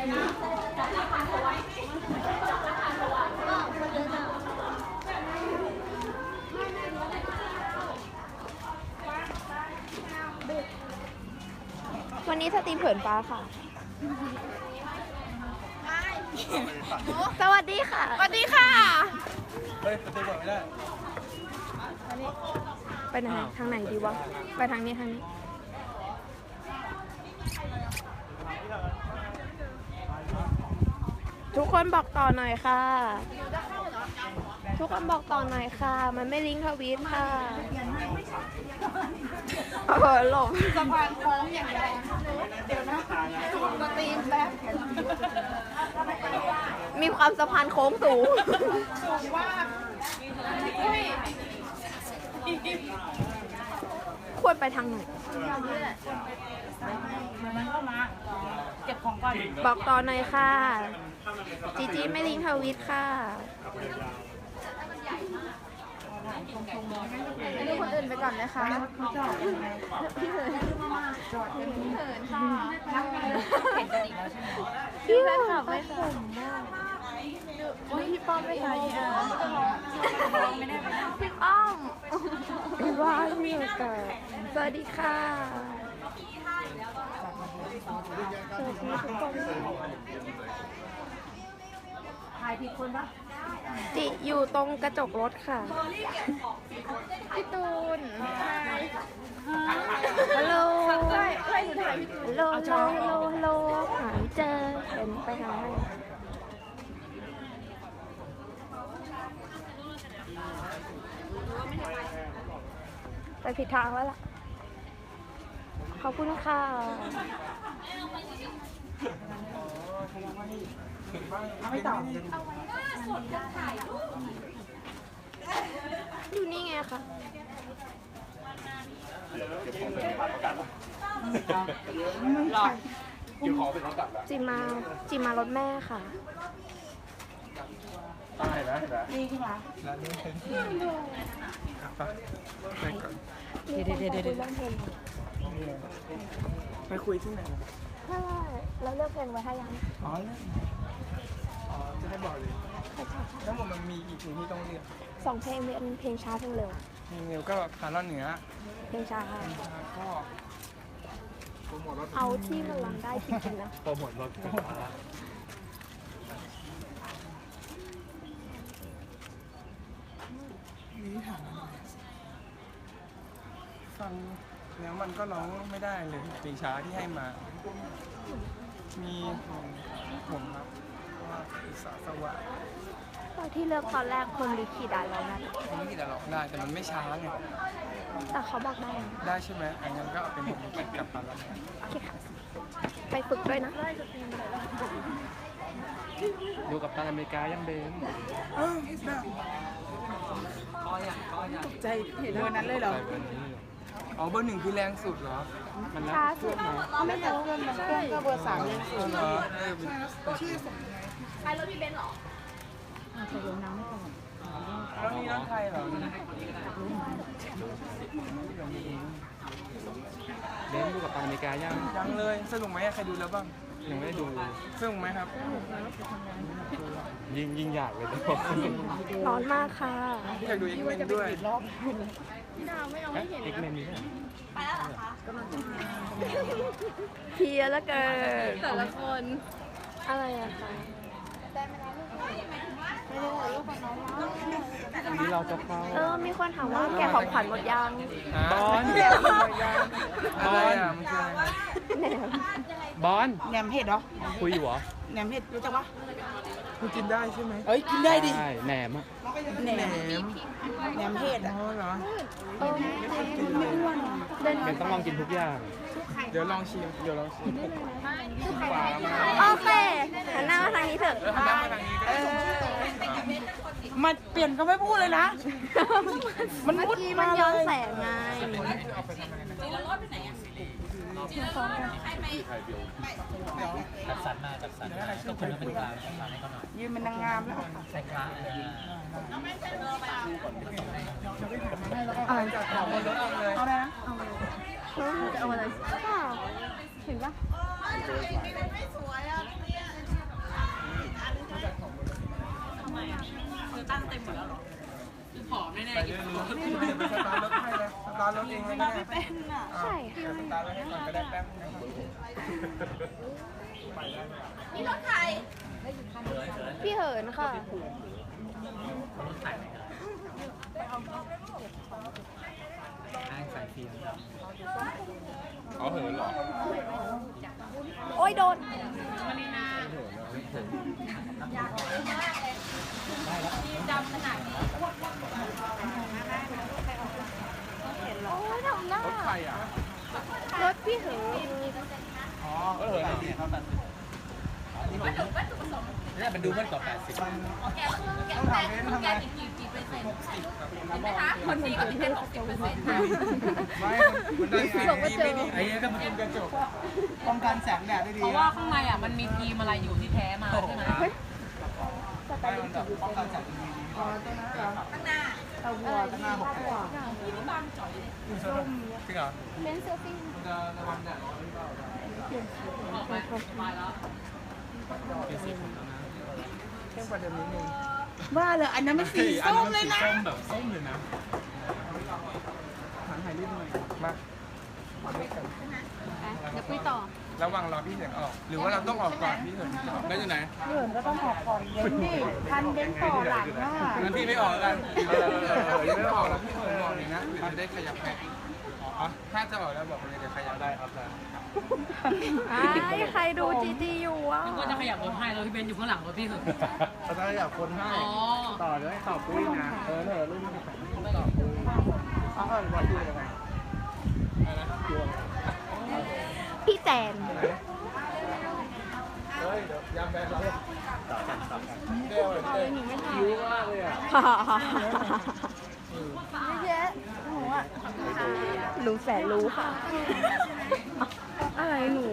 วันนี้สตรีมเผินฟ้าค่ะ สวัสดีค่ะ สวัสดีค่ะ เฮ้ยประตูเปิดไม่ได้ ไปไหน ทางไหนดีวะ ไปทางนี้ทางนี้ ทุก คนบอกต่อหน่อยค่ะ ทุกคนบอกต่อหน่อยค่ะ มันไม่ลิงก์ทวีตค่ะเออหลบสะพานโค้งอย่างแรงเดี๋ยวนะสูตรสตรีมแป๊บมีความสะพานโค้งสูงสูงว่าอุ้ยควรไปทางไหนมันเข้ามาเก็บของก่อนบอกต่อหน่อยค่ะ จีจีไม่ลิงก์ทวิตค่ะให้ดูคนอื่นไปก่อนนะคะพี่เหินพี่เหินค่ะเห็นกันอีกแล้วใช่ไหมพี่แฟนคลับไม่ผมอุ้ยพี่ป้อมไม่ใช่อะไม่ได้ไปพี่อ้อมพี่ว่าพี่เกิดสวัสดีค่ะสวัสดีทุกคนถ่าย ผิดคนปะจิอยู่ตรงกระจกรถค่ะ พี่ตูนถ่ายฮัลโหลใช่ใช่หนูถ่ายพี่ตูนฮัลโหลฮัลโหลฮัลโหลฮัลโหลหาไม่เจอเห็นไปหาให้ไปผิดทางแล้วล่ะ ขอบคุณค่ะ ไม่ต่ออยู่นี่ไงคะเกี่ยวของเป็นรถกลับแล้วจิมาจิมารถแม่ค่ะ ตายนะนะนี่ขึ้นมาร้านนี้เป็นไปก่อนเดี๋ยวเดี๋ยวเดี๋ยวเดี๋ยวไปคุยที่ไหน ถ้าเราเลือกเพลงไว้ให้ยังอ๋อเนี่ยอ๋อจะได้บอกเลยทั้งหมดมันมีกี่เพลงที่ต้องเลือกสองเพลงเป็นเพลงช้าเพลงเร็ว เพลงเร็วก็คาร์ลอนเหนือเพลงช้าค่ะก็โปรโมทรถเอาที่มันร้องได้จริงๆนะ โปรโมทรถนี่ถามฟัง แล้วมันก็ร้องไม่ได้เลยเพลงช้าที่ให้มา มีผมครับว่าอิสาสวะตอนที่เลือกตอนแรกคนลิขิตอะร้องได้ผมไม่ได้ร้องได้แต่มันไม่ช้าไงแต่เขาบอกได้นะได้ใช่ไหมอันนั้นก็เอาเป็นผมคิดกลับมาแล้วโอเคค่ะ ไปฝึกด้วยนะ ดูกับตันอเมริกายังเบนอ้าวได้ ใจเห็นเบอร์นั้นเลยเหรอใส่เบอร์นี้ อ๋อเบอร์หนึ่งคือแรงสุดเหรอ มันนับช้าสุดไม่รู้เงินมันเครื่องก็เบอร์สามเลยเออเหรอเออเป็นแล้วนี่รถใครเหรอเบนดูกับตันอเมริกายังยังเลยสนุกไหมอะใครดูแล้วบ้างยังไม่ได้ดูสนุกไหมครับยิ่งยิ่งอยากเลยนะร้อนมากค่ะอยากดูเอ็กเมนด้วย เอ็กเมนมีด้วยเพลียแล้วเกินแต่ละคนอะไรอะคะนี่เราจะเข้าเออมีคนถามว่าแกของขวัญหมดยังบอลอะไรอะมันคืออะไรแหนมบอลแหนมเห็ดเหรอคุยอยู่เหรอแหนมเห็ดรู้จักปะมันกินได้ใช่ไหมเอ้ยกินได้ดิใช่แหนมอะแหนแหนมมแหนมเห็ดอ๋อะอเหรอ เออ ไม่อ้วนอะ เดินเบนต้องลองกินทุกอย่าง เดี๋ยวลองชิม เดี๋ยวลองชิมโอเคหันหน้ามาทางนี้เถอะเออหันหน้ามาทางนี้ก็ได้มันเปลี่ยนก็ไม่พูดเลยนะ มันเมื่อมุดกี้มามันเลย้อนยแสงไงยืนเป็นนางงามแล้วอะไรจากของบนรถเลยเอาเลย นะเอาอะไรค่ะเห็นปะไปเรื่อยๆเดี๋ยวไปสตาร์ทรถให้เลยสตาร์รถเองเลยก็ได้ใช่เดี๋ยวสตาร์รถให้ก่อนก็ได้แป๊บนึงนะครับพี่เหินค่ะอ๋อ เหินเหรอโอ้ยโดนโอ้ยทำหน้ารถใครอะรถพี่เหินอ๋อเหินเหรอเนี่ยเขาตัดสินเนี่ยมันดูมันกว่า80ต้องถามเล่นทำไมหกสิบครับคนนี้ก็ที่หกสิบเปอร์เซ็นต์ไม่มันได้ไงดีไม่ดีไอ้เนี่ยก็มันเป็นกระจกป้องกันแสงแดดได้ดีเพราะว่าข้างในอะมันมีทีมอะไรอยู่ที่แท้มาใช่ไหมไม่มันแบบป้องกันแสงดีดีข้างหน้าข้างหน้าข้างหน้าหกสิบจริงเหรอเป็นเซอร์ฟิงมันจะระวังแดดออกไปไปแล้วเข้มกว่าเดิมนิดนึงว่าเลยอันนั้นมันสีส้มเลยนะส้มแบบส้มเลยนะหันถ่ายรูปหน่อย มามาด้วยกันเดี๋ยวคุยต่อ ระหว่างรอพี่เสียงออก หรือว่าเราต้องออกก่อนพี่เสียงจะออกได้ยังไงพี่เหินก็ต้องออกก่อนเว้นดิทันเบ้นต่อหลังว่างั้นพี่ไม่ออกแล้วกันเออเออเออยังไม่ออกแล้วพี่เออบอกเลยนะเดี๋ยวจะได้ขยับแขนอ๋อถ้าจะออกแล้วบอกเลยเดี๋ยวขยับได้ครับได้ไอ้ใครดูจีจีอยู่อะนึกว่าจะขยับรถให้แล้วพี่เบนอยู่ข้างหลังรถพี่เหรอเขาจะขยับคนให้อ๋อต่อเลยต่อปุ้ยนะเออเออรุ่นนี้ต่อปุ้ยอ๋อเออวัดดูยังไงอะไรนะกลัว พี่แจนเฮ้ยเดี๋ยวยำแบนเราต่อกันต่อกันเดี๋ยวเดี๋ยวคิ้วมากเลยอะเยอะหนูอะหนูแสนรู้ค่ะ อะไรหนู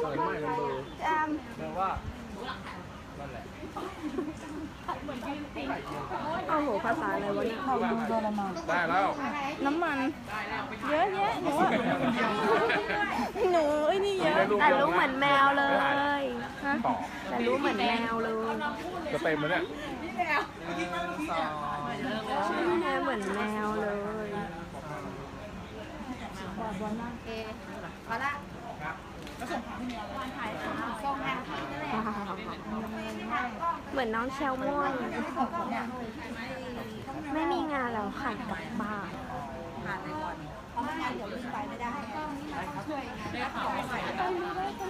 เปิดไม่มันเบอร์จามแปลว่านั่นแหละเอาโห ภาษาอะไรวะเนี่ยเขาดูโดนมาได้แล้ว น้ำมัน เยอะแยะหนูอะหนูไอ้นี่เยอะแต่รู้เหมือนแมวเลยฮะต่อแต่รู้เหมือนแมวเลย จะเต็มแล้วเนี่ยหนึ่งสองแมวเหมือนแมวเลยเหมือนน้องแชลมอนไม่มีงานแล้วค่ะกลับบ้าน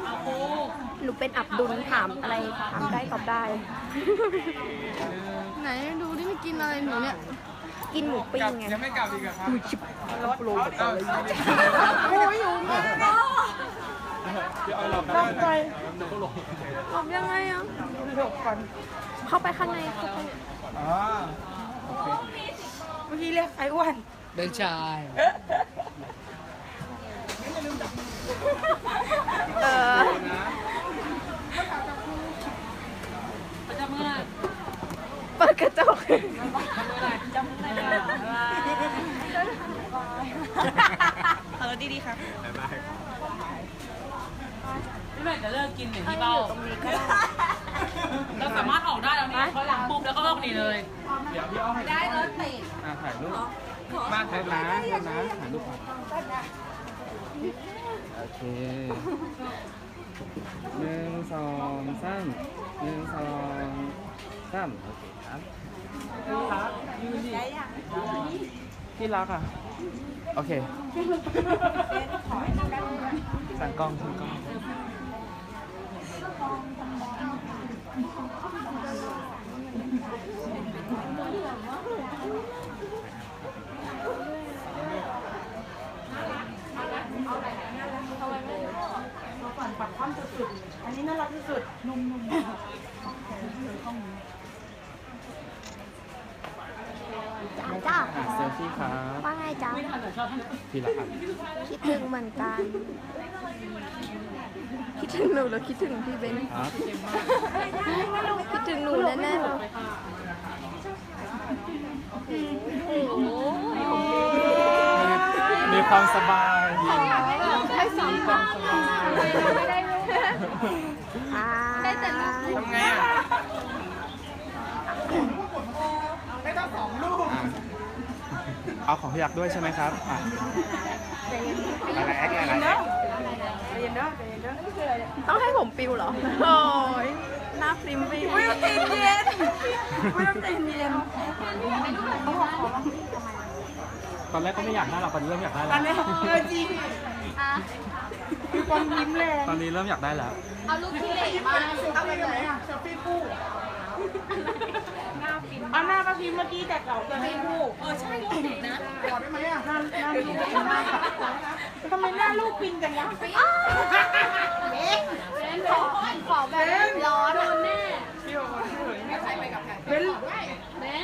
เอาโอ้หนูเป็นอับดุลถามอะไรถามได้ตอบได้ ไหนดูดิไม่กินอะไรหนูเนี่ย กินหมูปิ้กลังบไงยังไม่กลับอีกเหรอครับรถโลเอาชีวิตโอ้ยอยู่มากเดี๋ยวเอาหลอก ต้องไปออกยังไงอะเข้าไปข้างในเข้าไปอ๋อเมื่อกี้เรียกไอ้อ้วนเดินชายเออนะประจำเมื่อไหร่เปิดกระจกเออดีๆค่ะพี่เบ นจะเลิกกินอย่างที่เบ้าเราสามารถออกได้แล้วนี่เขาหลังปุ๊บแล้วก็ออกนี่เลย เดี๋ยวพี่เอาให้ได้รถติดอะถ่ายรูปมาถ่ายรูปนะเดินนะถ่ายรูปก่อนโอเคหนึ่งสองสามหนึ่งสองสามโอเคครับที่รักอะ โอเคสั่งกล้องสั่งกล้อง อันนี้น่ารักที่สุด นุ่ม จ้าจ้า อะเซลฟี่ครับ ว่าไงจ้า ทีละอันคิดถึงเหมือนกัน คิดถึงหนูแล้วคิดถึงพี่เบนครับคิดถึงหนูแน่ๆเลยมีความสบายให้สองมีความสบายไม่ได้ได้แต่ลูกทำไงอะอะ เอาของพี่ยักษ์ด้วยใช่ไหมครับอะอะไรแอคอะไรแอคต้องให้ผมปิวเหรอ โอ้ยหน้าพริมไปไม่ต้องตีเย็นไม่ต้องตีเย็นตอนแรกก็ไม่อยากได้หรอกตอนนี้เริ่มอยากได้แล้วเออจริงคนยิ้มเลยตอนนี้เริ่มอยากได้แล้ว เอาลูกที่เล็กมาเอาไปไหนอะเซลฟี่คู่ เอาหน้าป้าพิมพ์เมื่อกี้แต่เก่าเซลฟี่คู่เออใช่ลูกเด็กนะขอได้ไหมอะหน้าหน้าลูกทำไมหน้าลูกปินจังวะเอ๊ะขอขอแบบร้อนแน่เบน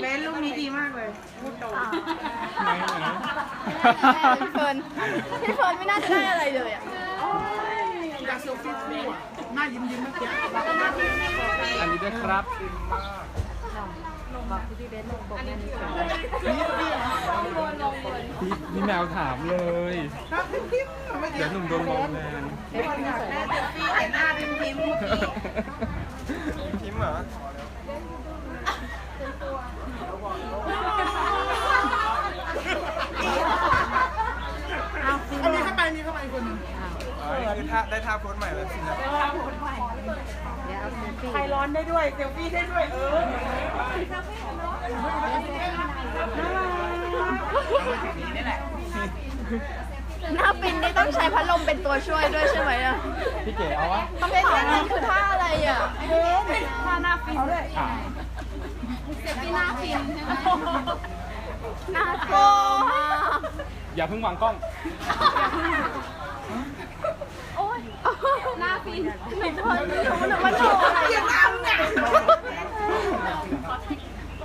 เบนลูกนี้ดีมากเลยพูดตรงไหนไหนพี่เฟิร์นพี่เฟิร์นไม่น่าจะได้อะไรเลยอะอยากเซลฟี่คู่อะ หน้ายิ้มยิ้มเมื่อกี้อันนี้ด้วยครับพี่พี่แมวถามเลยเดี๋ยวหนุ่มโดนลงแรงอยากได้เซลฟี่แต่หน้าพิมพ์พิมพ์เมื่อกี้ พิมพ์เหรอ เอามีเข้าไปมีเข้าไปคนหนึ่ง อ๋อนี่คือ ท่าได้ท่าโพสใหม่แล้วสินะใครร้อนได้ด้วยเซลฟี่ได้ด้วย เออหน้าปินนี่ต้องใช้พัดลมเป็นตัวช่วยด้วยใช่ไหมอะพี่เก๋เอาวะต้องเป็นท่านั้นคือท่าอะไรอะท่าหน้าปินอะที่หน้าปินหน้าโกงอย่าเพิ่งวางกล้อง หน้าปินหนูเพิ่งไม่รู้เลยว่าโชว์อะไรอย่าทำไง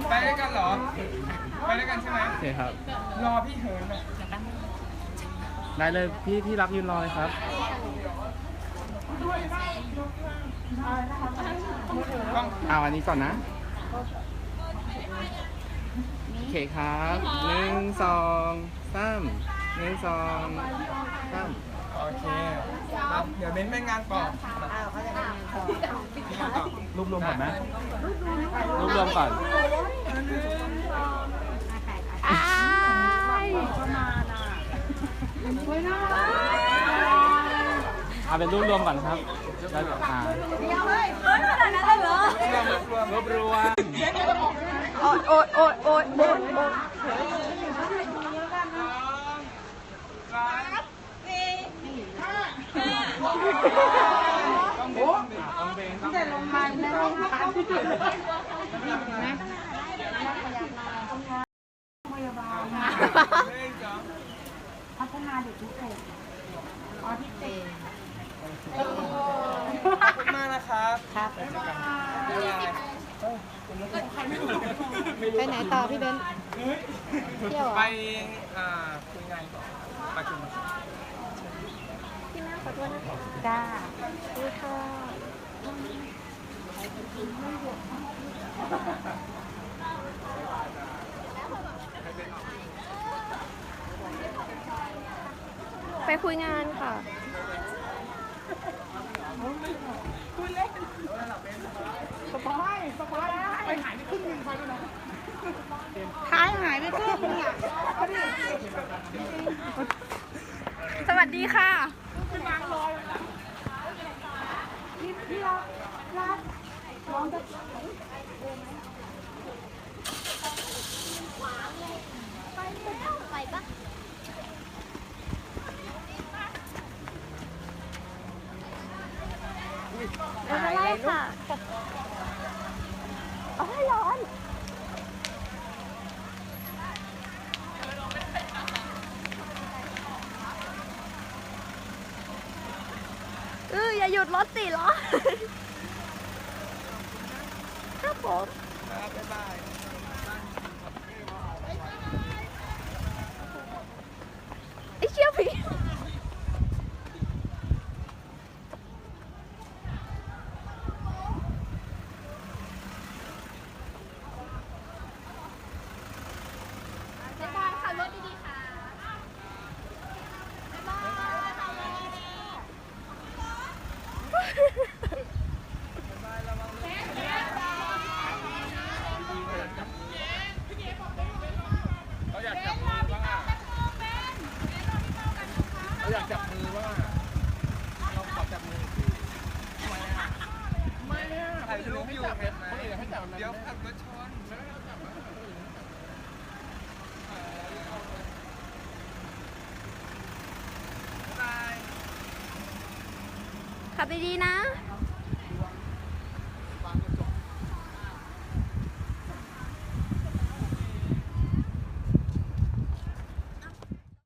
ไปด้วยกันเหรอ ไปด้วยกันใช่ไหมโอเคครับ รอพี่เหินน่ะได้เลยพี่ที่รักยืนรอเลยครับต้องเอาอันนี้ก่อนนะ โอเคครับหนึ่งสองสามหนึ่งสองสามโอเค เดี๋ยวเบ้นไปงานต่อพี่งานต่อรวบรวมก่อนนะรวบรวมก่อนอ้ายเอาเป็นรวบรวมก่อนครับแล้วเดี๋ยวอ่ารวบรวมโอ๊ยโอ๊ยโอ๊ยโอ๊ยโอ๊ยโอ๊ยแต่ลง มาไม่ต้องผ่านที่จุดเลยพัฒนาเด็กพิเศษออทิสติกขอบคุณมากนะครับครับบ๊ายบายไปไหนต่อพี่เบนเที่ยวเหรอไปอ่าคุยงานต่อประชุมพี่แม่ขอโทษนะคะจ้าดีค่ะ ไปคุยงานค่ะสบายสบายไปหายไปครึ่งนึงไปแล้วนะท้ายหายไปครึ่งนึงอะสวัสดีค่ะไม่เป็นไรค่ะเอาให้ร้อน เอออย่าหยุดรถสิเหรอ ครับ อยากจับมือว่าเราขอจับมือไม่อะถ่ายรูปอยู่เห็นไหมให้เดี๋ยวขับรถชนไม่ได้จัขับดีๆนะ